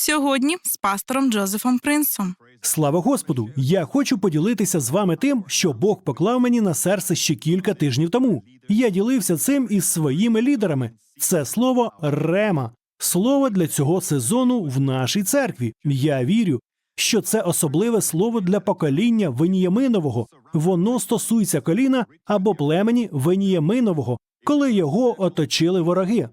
Сьогодні з пастором Джозефом Принсом. Слава Господу! Я хочу поділитися з вами тим, що Бог поклав мені на серце ще кілька тижнів тому. Я ділився цим із своїми лідерами. Це слово рема, слово для цього сезону в нашій церкві. Я вірю, що це особливе слово для покоління Веніяминового. Воно стосується коліна або племені Веніяминового, коли його оточили вороги.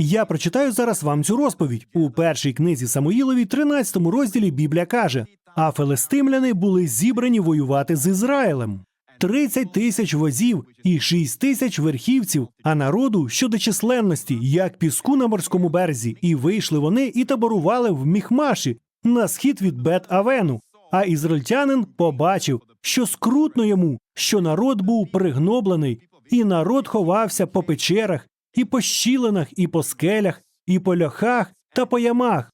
Я прочитаю зараз вам цю розповідь. У першій книзі Самуїлові, 13 розділі Біблія каже: а филистимляни були зібрані воювати з Ізраїлем. 30 тисяч возів і 6 тисяч верхівців, а народу щодо численності, як піску на морському березі, і вийшли вони і таборували в Міхмаші на схід від Бет Авену. А ізраїльтянин побачив, що скрутно йому, що народ був пригноблений, і народ ховався по печерах, і по щілинах, і по скелях, і по льохах та по ямах.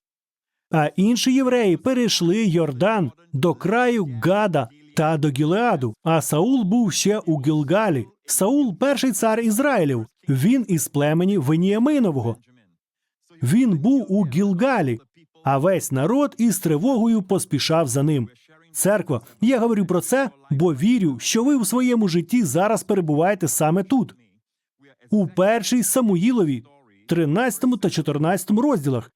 А інші євреї перейшли Йордан до краю Гада та до Гілеаду. А Саул був ще у Гілгалі. Саул перший цар Ізраїлів. Він із племені Веніаминового. Він був у Гілгалі, а весь народ із тривогою поспішав за ним. Церква, я говорю про це, бо вірю, що ви у своєму житті зараз перебуваєте саме тут, у першій Самуїлові, 13 та 14 розділах.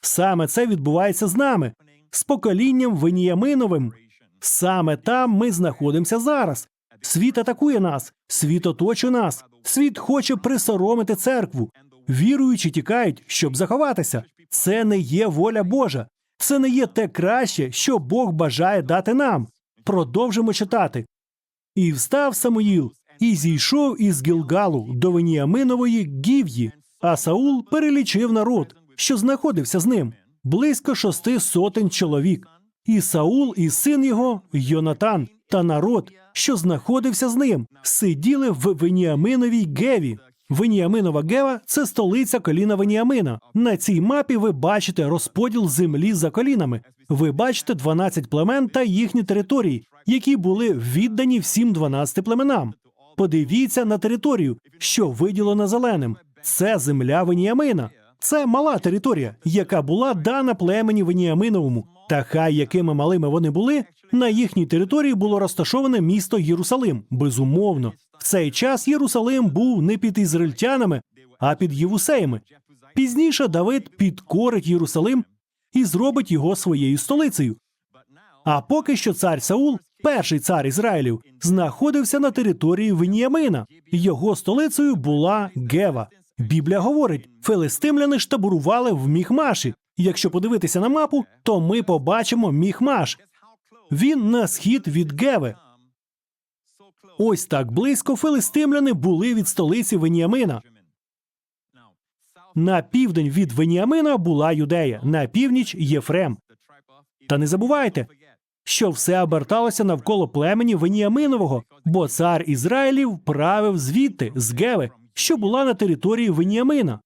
Саме це відбувається з нами, з поколінням Веніяминовим. Саме там ми знаходимося зараз. Світ атакує нас, світ оточує нас, світ хоче присоромити церкву. Віруючі тікають, щоб заховатися. Це не є воля Божа. Це не є те краще, що Бог бажає дати нам. Продовжимо читати. І встав Самуїл, і зійшов із Гілгалу до Веніаминової Гів'ї, а Саул перелічив народ, що знаходився з ним, близько шести сотень чоловік. І Саул, і син його, Йонатан, та народ, що знаходився з ним, сиділи в Веніаминовій Геві. Веніаминова Гева це столиця коліна Веніамина. На цій мапі ви бачите розподіл землі за колінами. Ви бачите 12 племен та їхні території, які були віддані всім 12 племенам. Подивіться на територію, що виділена зеленим. Це земля Веніамина. Це мала територія, яка була дана племені Веніаминовому. Та хай якими малими вони були, на їхній території було розташоване місто Єрусалим. Безумовно, в цей час Єрусалим був не під ізраїльтянами, а під євусеями. Пізніше Давид підкорить Єрусалим і зробить його своєю столицею. А поки що цар Саул, перший цар Ізраїлів, знаходився на території Веніамина. Його столицею була Гева. Біблія говорить, филистимляни штабурували в Міхмаші. Якщо подивитися на мапу, то ми побачимо Міхмаш. Він на схід від Геви. Ось так близько филистимляни були від столиці Веніамина. На південь від Веніамина була Юдея, на північ Єфрем. Та не забувайте, що все оберталося навколо племені Веніаминового, бо цар Ізраїлів правив звідти з Геви, що була на території Веніамина.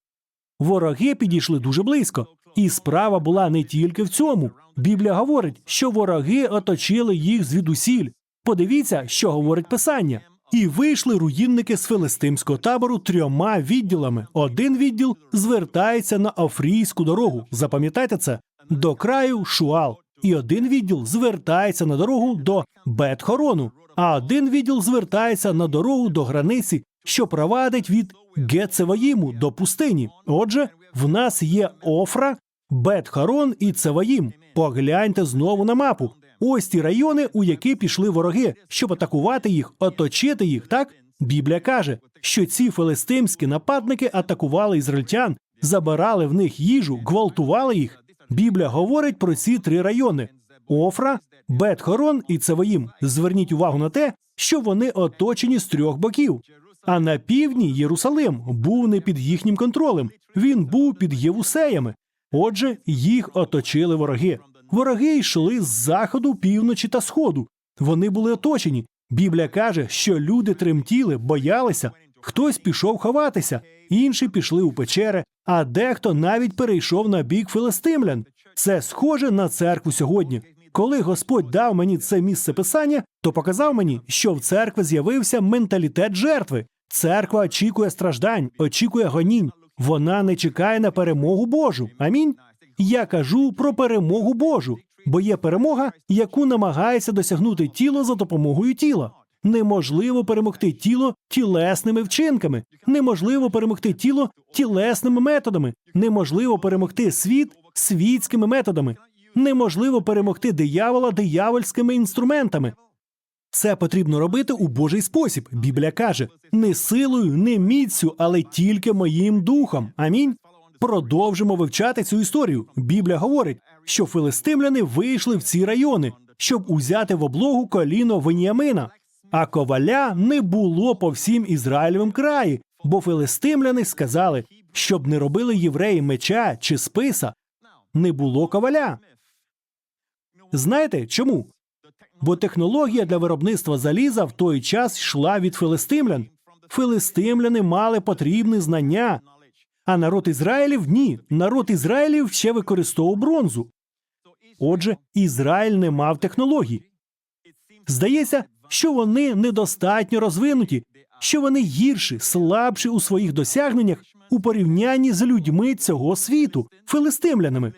Вороги підійшли дуже близько, і справа була не тільки в цьому. Біблія говорить, що вороги оточили їх звідусіль. Подивіться, що говорить писання. І вийшли руїнники з филистимського табору трьома відділами. Один відділ звертається на Афрійську дорогу. Запам'ятайте це до краю Шуал. І один відділ звертається на дорогу до Бетхорону, а один відділ звертається на дорогу до границі, що провадить від Гецеваїму до пустині. Отже, в нас є Офра, Бетхорон і Цеваїм. Погляньте знову на мапу. Ось ті райони, у які пішли вороги, щоб атакувати їх, оточити їх. Так Біблія каже, що ці филистимські нападники атакували ізраїльтян, забирали в них їжу, гвалтували їх. Біблія говорить про ці три райони: Офра, Бетхорон і Цеваїм. Зверніть увагу на те, що вони оточені з трьох боків. А на півдні Єрусалим був не під їхнім контролем, він був під Євусеями. Отже, їх оточили вороги. Вороги йшли з заходу, півночі та сходу. Вони були оточені. Біблія каже, що люди тремтіли, боялися. Хтось пішов ховатися, інші пішли у печери, а дехто навіть перейшов на бік филистимлян. Це схоже на церкву сьогодні. Коли Господь дав мені це місце писання, то показав мені, що в церкві з'явився менталітет жертви. Церква очікує страждань, очікує гонінь. Вона не чекає на перемогу Божу. Амінь. Я кажу про перемогу Божу, бо є перемога, яку намагається досягнути тіло за допомогою тіла. Неможливо перемогти тіло тілесними вчинками, неможливо перемогти тіло тілесними методами, неможливо перемогти світ світськими методами, неможливо перемогти диявола диявольськими інструментами. Це потрібно робити у Божий спосіб. Біблія каже: не силою, не міцю, але тільки моїм духом. Амінь. Продовжимо вивчати цю історію. Біблія говорить, що филистимляни вийшли в ці райони, щоб узяти в облогу коліно Веніамина. А коваля не було по всім Ізраїлевим краї, бо филистимляни сказали, щоб не робили євреї меча чи списа. Не було коваля. Знаєте чому? Бо технологія для виробництва заліза в той час йшла від филистимлян. Филистимляни мали потрібні знання, а народ Ізраїлів ні. Народ Ізраїлів ще використовував бронзу. Отже, Ізраїль не мав технологій. Здається, що вони недостатньо розвинуті, що вони гірші, слабші у своїх досягненнях у порівнянні з людьми цього світу, филистимлянами.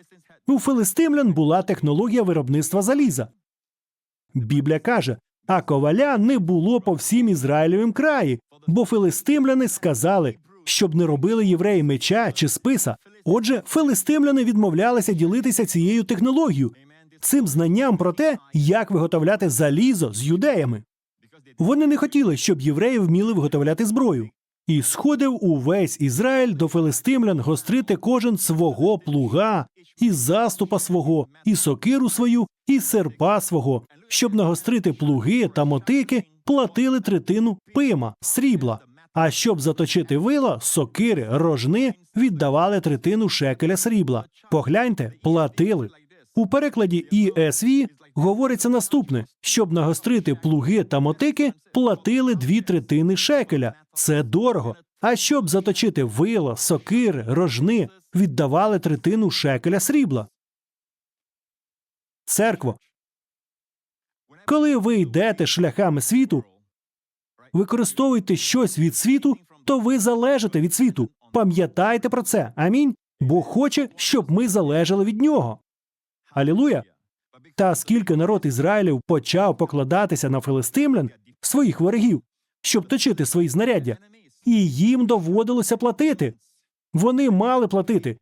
У филистимлян була технологія виробництва заліза. Біблія каже: а коваля не було по всім Ізраїлевим краї, бо филистимляни сказали, щоб не робили євреї меча чи списа. Отже, филистимляни відмовлялися ділитися цією технологією, цим знанням про те, як виготовляти залізо з юдеями. Вони не хотіли, щоб євреї вміли виготовляти зброю. І сходив увесь Ізраїль до филистимлян гострити кожен свого плуга, і заступа свого, і сокиру свою, і серпа свого, щоб нагострити плуги та мотики, платили третину пима, срібла. А щоб заточити вила, сокири, рожни віддавали третину шекеля срібла. Погляньте, платили. У перекладі ESV говориться наступне: щоб нагострити плуги та мотики, платили дві третини шекеля. Це дорого. А щоб заточити вила, сокири, рожни, віддавали третину шекеля срібла. Церкво. Коли ви йдете шляхами світу, використовуєте щось від світу, то ви залежите від світу. Пам'ятайте про це. Амінь. Бог хоче, щоб ми залежали від нього. Алілуя. Та скільки народ Ізраїлів почав покладатися на филистимлян, своїх ворогів, щоб точити свої знаряддя, і їм доводилося платити. Вони мали платити.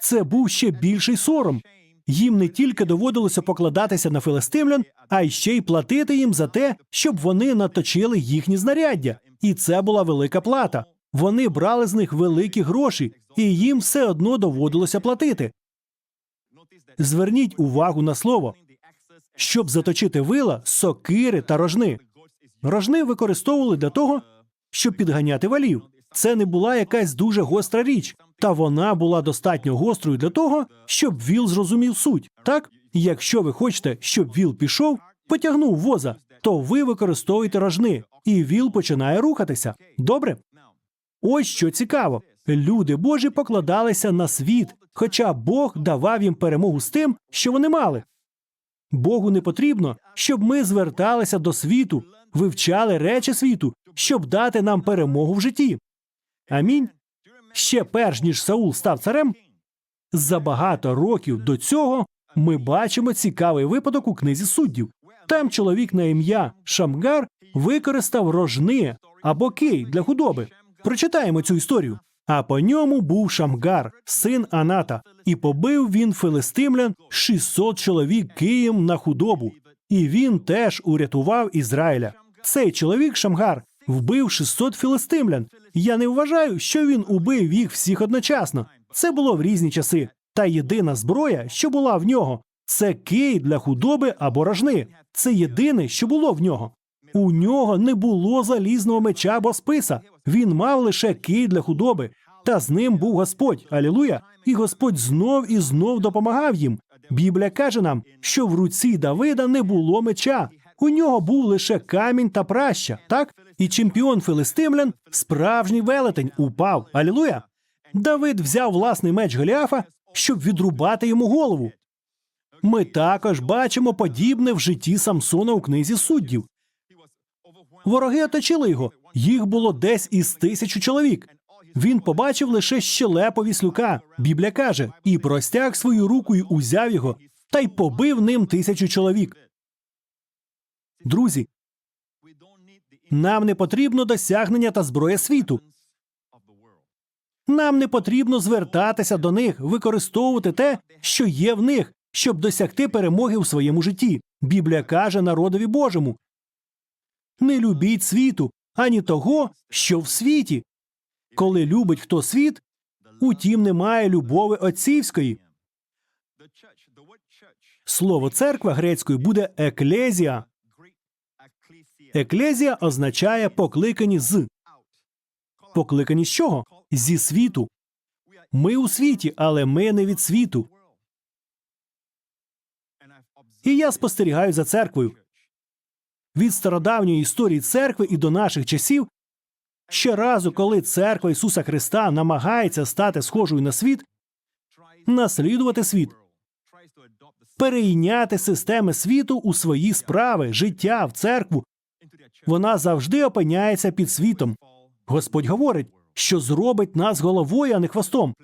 Це був ще більший сором. Їм не тільки доводилося покладатися на филистимлян, а й ще й платити їм за те, щоб вони наточили їхні знаряддя. І це була велика плата. Вони брали з них великі гроші, і їм все одно доводилося платити. Зверніть увагу на слово, щоб заточити вила, сокири та рожни. Рожни використовували для того, щоб підганяти валів. Це не була якась дуже гостра річ, та вона була достатньо гострою для того, щоб віл зрозумів суть. Так, якщо ви хочете, щоб віл пішов, потягнув воза, то ви використовуєте рожни, і віл починає рухатися. Добре? Ось що цікаво. Люди Божі покладалися на світ, хоча Бог давав їм перемогу з тим, що вони мали. Богу не потрібно, щоб ми зверталися до світу, вивчали речі світу, щоб дати нам перемогу в житті. Амінь. Ще перш ніж Саул став царем, за багато років до цього ми бачимо цікавий випадок у книзі суддів. Там чоловік на ім'я Шамгар використав рожни або кий для худоби. Прочитаємо цю історію. А по ньому був Шамгар, син Аната, і побив він филистимлян 600 чоловік києм на худобу. І він теж урятував Ізраїля. Цей чоловік Шамгар вбив 600 филистимлян. Я не вважаю, що він убив їх всіх одночасно. Це було в різні часи. Та єдина зброя, що була в нього, це кий для худоби або рожни. Це єдине, що було в нього. У нього не було залізного меча або списа. Він мав лише кий для худоби. Та з ним був Господь. Алілуя! І Господь знов і знов допомагав їм. Біблія каже нам, що в руці Давида не було меча. У нього був лише камінь та праща, так? І чемпіон филистимлян, справжній велетень, упав. Алілуя! Давид взяв власний меч Голіафа, щоб відрубати йому голову. Ми також бачимо подібне в житті Самсона у книзі суддів. Вороги оточили його. Їх було десь із тисячу чоловік. Він побачив лише щелепу віслюка. Біблія каже, і простяг свою руку й узяв його, та й побив ним тисячу чоловік. Друзі, нам не потрібно досягнення та зброя світу. Нам не потрібно звертатися до них, використовувати те, що є в них, щоб досягти перемоги у своєму житті. Біблія каже народові Божому: не любіть світу, ані того, що в світі. Коли любить хто світ, утім немає любови отцівської. Слово церква грецькою буде еклезія. Еклезія означає покликані з. Покликані з чого? Зі світу. Ми у світі, але ми не від світу. І я спостерігаю за церквою. Від стародавньої історії церкви і до наших часів. Щоразу, коли церква Ісуса Христа намагається стати схожою на світ, наслідувати світ, перейняти системи світу у свої справи, життя в церкву, вона завжди опиняється під світом. Господь говорить, що зробить нас головою, а не хвостом.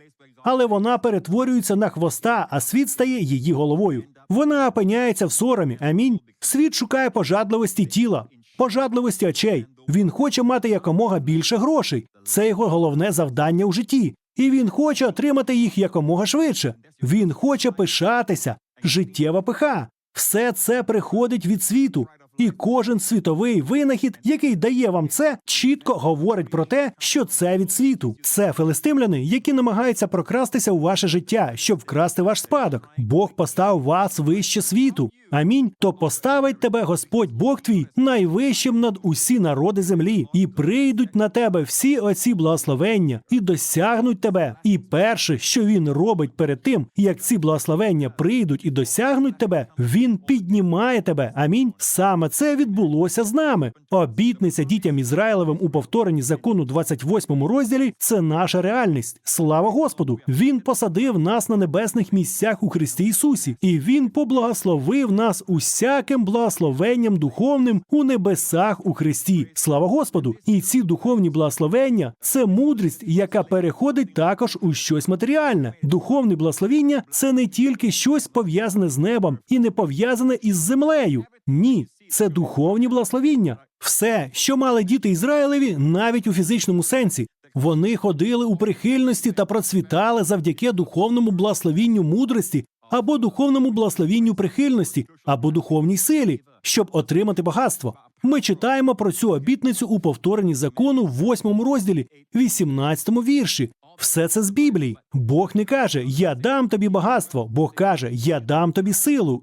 Але вона перетворюється на хвоста, а світ стає її головою. Вона опиняється в соромі. Амінь. Світ шукає пожадливості тіла, пожадливості очей. Він хоче мати якомога більше грошей. Це його головне завдання у житті. І він хоче отримати їх якомога швидше. Він хоче пишатися, життєва пиха. Все це приходить від світу. І кожен світовий винахід, який дає вам це, чітко говорить про те, що це від світу. Це филистимляни, які намагаються прокрастися у ваше життя, щоб вкрасти ваш спадок. Бог поставив вас вище світу. Амінь. То поставить тебе Господь Бог твій найвищим над усі народи землі, і прийдуть на тебе всі оці благословення, і досягнуть тебе. І перше, що він робить перед тим, як ці благословення прийдуть і досягнуть тебе, він піднімає тебе. Амінь. Саме це відбулося з нами. Обітниця дітям Ізраїлевим у повторенні закону 28 розділі це наша реальність. Слава Господу! Він посадив нас на небесних місцях у Христі Ісусі, і Він поблагословив нас усяким благословенням духовним у небесах у Христі. Слава Господу! І ці духовні благословення це мудрість, яка переходить також у щось матеріальне. Духовне благословіння це не тільки щось пов'язане з небом і не пов'язане із землею. Ні, це духовні благословіння. Все, що мали діти Ізраїлеві, навіть у фізичному сенсі. Вони ходили у прихильності та процвітали завдяки духовному благословінню мудрості або духовному благословінню прихильності, або духовній силі, щоб отримати багатство. Ми читаємо про цю обітницю у повторенні закону в 8 розділі, 18 вірші. Все це з Біблії. Бог не каже Я дам тобі багатство. Бог каже Я дам тобі силу.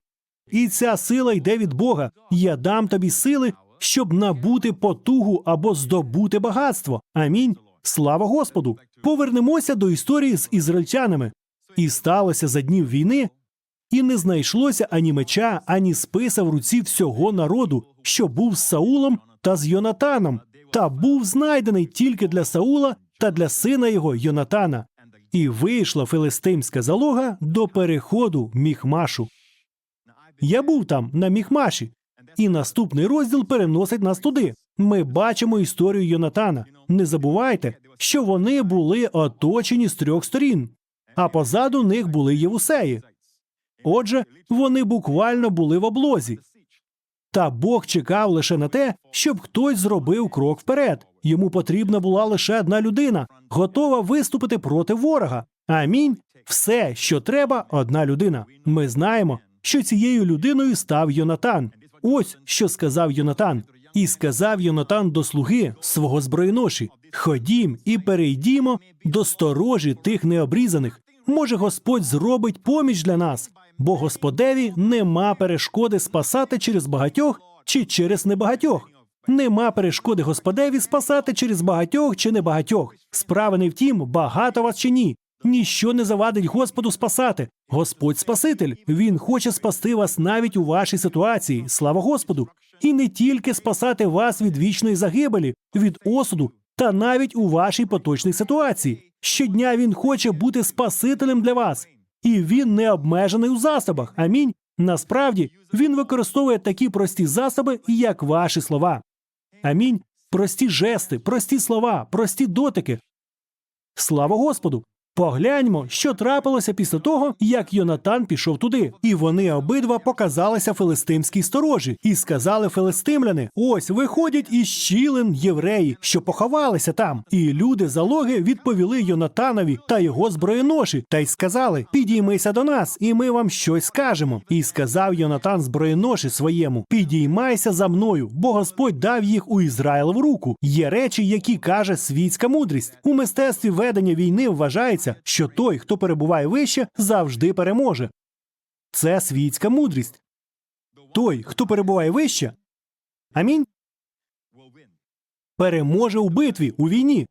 І ця сила йде від Бога. Я дам тобі сили, щоб набути потугу або здобути багатство. Амінь. Слава Господу! Повернемося до історії з ізраїльтянами. І сталося за днів війни, і не знайшлося ані меча, ані списа в руці всього народу, що був з Саулом та з Йонатаном, та був знайдений тільки для Саула та для сина його Йонатана. І вийшла филистимська залога до переходу Міхмашу. Я був там, на Міхмаші, і наступний розділ переносить нас туди. Ми бачимо історію Йонатана. Не забувайте, що вони були оточені з трьох сторін, а позаду них були євусеї. Отже, вони буквально були в облозі. Та Бог чекав лише на те, щоб хтось зробив крок вперед. Йому потрібна була лише одна людина, готова виступити проти ворога. Амінь. Все, що треба, одна людина. Ми знаємо, що цією людиною став Йонатан. Ось що сказав Йонатан. І сказав Йонатан до слуги свого зброєноші: Ходім і перейдімо до сторожі тих необрізаних. Може, Господь зробить поміч для нас, бо Господеві нема перешкоди спасати через багатьох чи через небагатьох. Нема перешкоди Господеві спасати через багатьох чи небагатьох. Справа не в тім, багато вас чи ні. Ніщо не завадить Господу спасати. Господь Спаситель. Він хоче спасти вас навіть у вашій ситуації. Слава Господу! І не тільки спасати вас від вічної загибелі, від осуду, та навіть у вашій поточній ситуації. Щодня він хоче бути спасителем для вас, і він не обмежений у засобах. Амінь. Насправді він використовує такі прості засоби, як ваші слова. Амінь. Прості жести, прості слова, прості дотики. Слава Господу! Погляньмо, що трапилося після того, як Йонатан пішов туди. І вони обидва показалися филистимській сторожі, і сказали филистимляни: ось виходять із щілин євреї, що поховалися там. І люди залоги відповіли Йонатанові та його зброєноші, та й сказали: Підіймися до нас, і ми вам щось скажемо. І сказав Йонатан зброєноші своєму: Підіймайся за мною, бо Господь дав їх у Ізраїлеву руку. Є речі, які каже світська мудрість. У мистецтві ведення війни вважається, що той, хто перебуває вище, завжди переможе. Це світська мудрість. Той, хто перебуває вище, амінь, переможе у битві, у війні.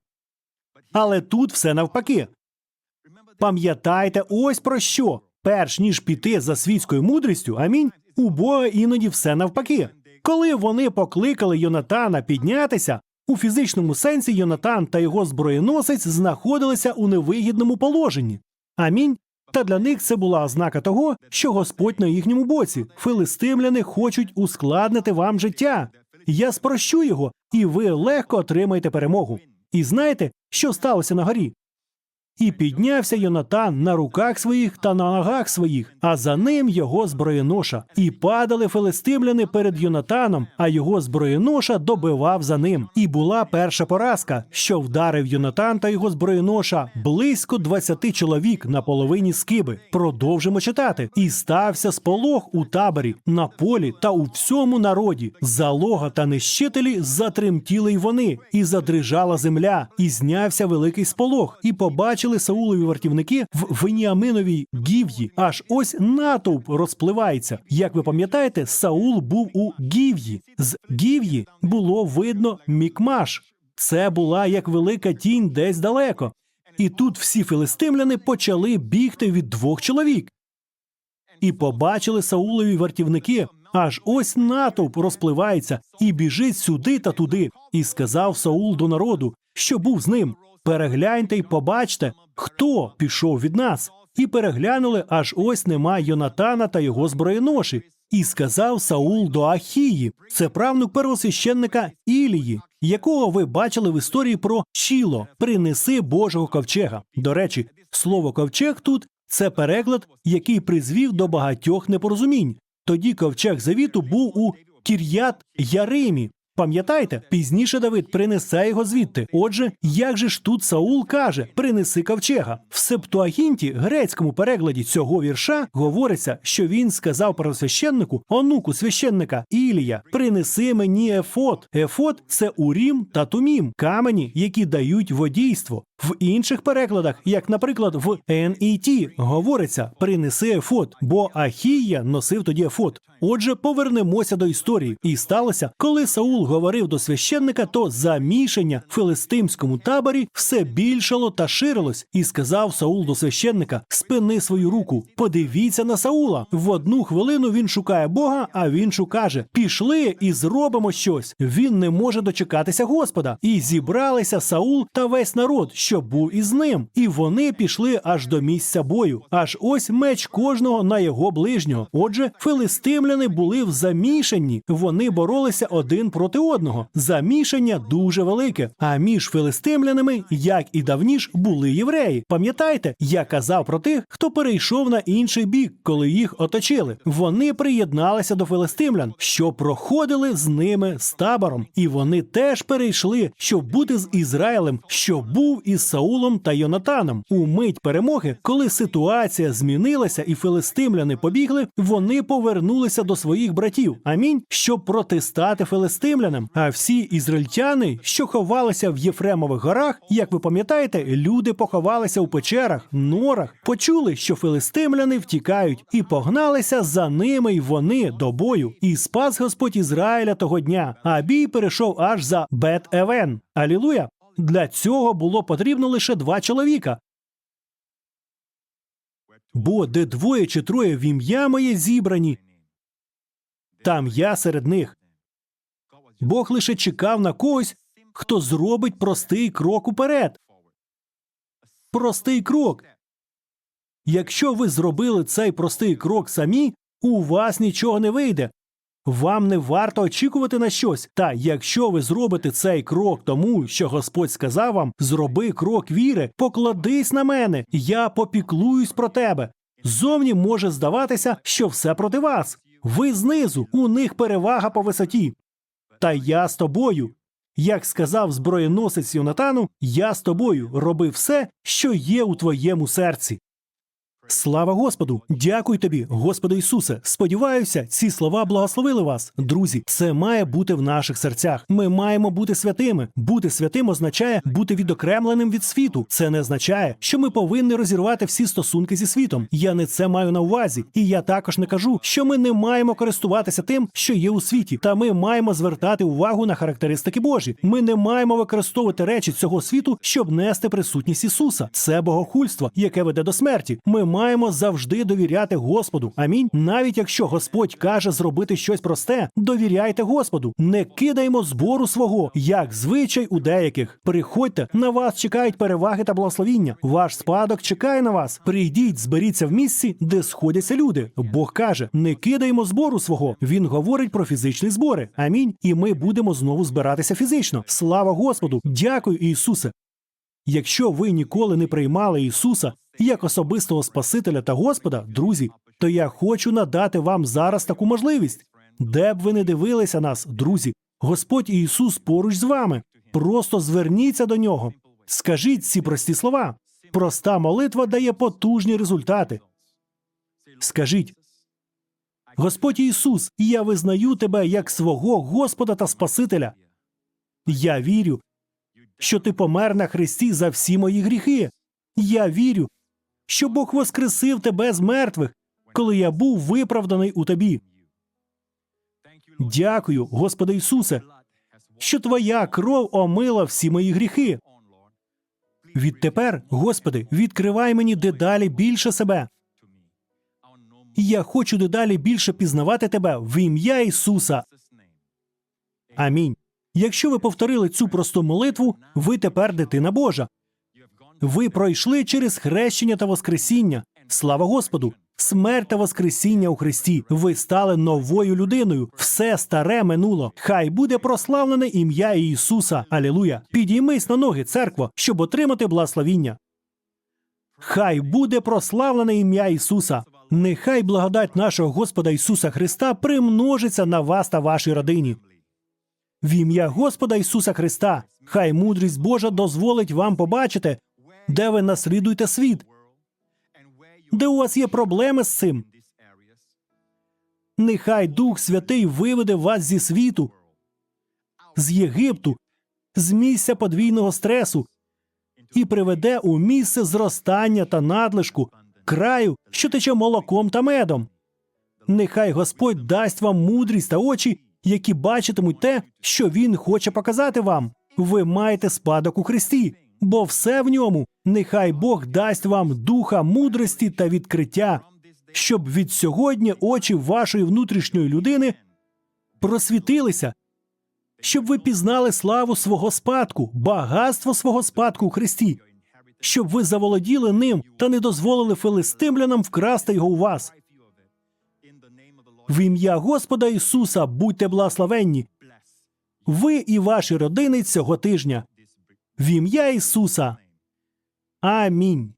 Але тут все навпаки. Пам'ятайте ось про що. Перш ніж піти за світською мудрістю, амінь, у Бога іноді все навпаки. Коли вони покликали Йонатана піднятися, у фізичному сенсі Йонатан та його зброєносець знаходилися у невигідному положенні. Амінь. Та для них це була ознака того, що Господь на їхньому боці. Филистимляни хочуть ускладнити вам життя. Я спрощу його, і ви легко отримаєте перемогу. І знаєте, що сталося на горі? І піднявся Йонатан на руках своїх та на ногах своїх, а за ним його зброєноша. І падали филистимляни перед Йонатаном, а його зброєноша добивав за ним. І була перша поразка, що вдарив Йонатан та його зброєноша близько двадцяти чоловік на половині скиби. Продовжимо читати. І стався сполох у таборі, на полі та у всьому народі. Залога та нищителі затремтіли й вони, і задрижала земля, і знявся великий сполох, і побачили Саулові вартівники в Веніаминовій гів'ї. Аж ось натовп розпливається. Як ви пам'ятаєте, Саул був у гів'ї. З гів'ї було видно мікмаш. Це була як велика тінь десь далеко. І тут всі филистимляни почали бігти від двох чоловік. І побачили Саулові вартівники. Аж ось натовп розпливається і біжить сюди та туди. І сказав Саул до народу, що був з ним. Перегляньте й побачте, хто пішов від нас. І переглянули, аж ось нема Йонатана та його зброєноші. І сказав Саул до Ахії, це правнук первосвященника Ілії, якого ви бачили в історії про Чіло, принеси Божого ковчега. До речі, слово ковчег тут це переклад, який призвів до багатьох непорозумінь. Тоді ковчег завіту був у Кір'ят Яримі. Пам'ятаєте, пізніше Давид принесе його звідти. Отже, як же ж тут Саул каже: принеси ковчега в Септуагінті, грецькому перекладі цього вірша, говориться, що він сказав первосвященнику, онуку священника Ілія, принеси мені ефот. Ефот це урім та тумім, камені, які дають водійство. В інших перекладах, як, наприклад, в NET, говориться принеси ефот, бо Ахія носив тоді ефот. Отже, повернемося до історії. І сталося, коли Саул говорив до священника, то замішання в филистимському таборі все більшало та ширилось. І сказав Саул до священника: спини свою руку, подивіться на Саула. В одну хвилину він шукає Бога, а він каже: Пішли і зробимо щось. Він не може дочекатися Господа. І зібралися Саул та весь народ, що був із ним. І вони пішли аж до місця бою. Аж ось меч кожного на його ближнього. Отже, филистимляни були в замішанні. Вони боролися один проти одного. Замішання дуже велике. А між филистимлянами, як і давніш, були євреї. Пам'ятаєте, я казав про тих, хто перейшов на інший бік, коли їх оточили. Вони приєдналися до филистимлян, що проходили з ними з табором, і вони теж перейшли, щоб бути з Ізраїлем, що був із Саулом та Йонатаном. У мить перемоги, коли ситуація змінилася і филистимляни побігли, вони повернулися до своїх братів. Амінь, щоб протистати филистимлянам. А всі ізраїльтяни, що ховалися в Єфремових горах, як ви пам'ятаєте, люди поховалися у печерах, норах, почули, що филистимляни втікають, і погналися за ними й вони до бою. І спас Господь Ізраїля того дня. А бій перейшов аж за Бет-Евен. Алілуя! Для цього було потрібно лише два чоловіка. Бо де двоє чи троє в ім'я моє зібрані, там я серед них. Бог лише чекав на когось, хто зробить простий крок уперед. Простий крок. Якщо ви зробили цей простий крок самі, у вас нічого не вийде. Вам не варто очікувати на щось. Та якщо ви зробите цей крок тому, що Господь сказав вам, зроби крок віри, покладись на мене, я попіклуюсь про тебе. Зовні може здаватися, що все проти вас. Ви знизу, у них перевага по висоті. Та я з тобою. Як сказав зброєносець Йонатану, я з тобою роби все, що є у твоєму серці. Слава Господу! Дякую тобі, Господи Ісусе. Сподіваюся, ці слова благословили вас. Друзі, це має бути в наших серцях. Ми маємо бути святими. Бути святим означає бути відокремленим від світу. Це не означає, що ми повинні розірвати всі стосунки зі світом. Я не це маю на увазі, і я також не кажу, що ми не маємо користуватися тим, що є у світі. Та ми маємо звертати увагу на характеристики Божі. Ми не маємо використовувати речі цього світу, щоб нести присутність Ісуса. Це богохульство, яке веде до смерті. Ми маємо завжди довіряти Господу. Амінь. Навіть якщо Господь каже зробити щось просте, довіряйте Господу. Не кидаймо збору свого, як звичай у деяких. Приходьте, на вас чекають переваги та благословіння. Ваш спадок чекає на вас. Прийдіть, зберіться в місці, де сходяться люди. Бог каже: не кидаймо збору свого. Він говорить про фізичні збори. Амінь. І ми будемо знову збиратися фізично. Слава Господу! Дякую, Ісусе. Якщо ви ніколи не приймали Ісуса як особистого Спасителя та Господа, друзі, то я хочу надати вам зараз таку можливість. Де б ви не дивилися нас, друзі, Господь Ісус поруч з вами. Просто зверніться до нього. Скажіть ці прості слова. Проста молитва дає потужні результати. Скажіть, Господь Ісус, я визнаю тебе як свого Господа та Спасителя. Я вірю, що ти помер на Христі за всі мої гріхи. Я вірю, що Бог воскресив тебе з мертвих, коли я був виправданий у тобі. Дякую, Господи Ісусе, що твоя кров омила всі мої гріхи. Відтепер, Господи, відкривай мені дедалі більше себе. Я хочу дедалі більше пізнавати тебе в ім'я Ісуса. Амінь. Якщо ви повторили цю просту молитву, ви тепер дитина Божа. Ви пройшли через хрещення та воскресіння. Слава Господу! Смерть та воскресіння у Христі. Ви стали новою людиною. Все старе минуло. Хай буде прославлене ім'я Ісуса. Алілуя! Підіймись на ноги, церкво, щоб отримати благословіння. Хай буде прославлене ім'я Ісуса. Нехай благодать нашого Господа Ісуса Христа примножиться на вас та вашій родині. В ім'я Господа Ісуса Христа, хай мудрість Божа дозволить вам побачити, де ви наслідуєте світ, де у вас є проблеми з цим. Нехай Дух Святий виведе вас зі світу, з Єгипту, з місця подвійного стресу і приведе у місце зростання та надлишку, краю, що тече молоком та медом. Нехай Господь дасть вам мудрість та очі, які бачитимуть те, що Він хоче показати вам. Ви маєте спадок у Христі, бо все в ньому. Нехай Бог дасть вам духа мудрості та відкриття, щоб від сьогодні очі вашої внутрішньої людини просвітилися, щоб ви пізнали славу свого спадку, багатство свого спадку у Христі, щоб ви заволоділи ним та не дозволили филистимлянам вкрасти його у вас. В ім'я Господа Ісуса будьте благословенні. Ви і ваші родини цього тижня. В ім'я Ісуса. Амінь.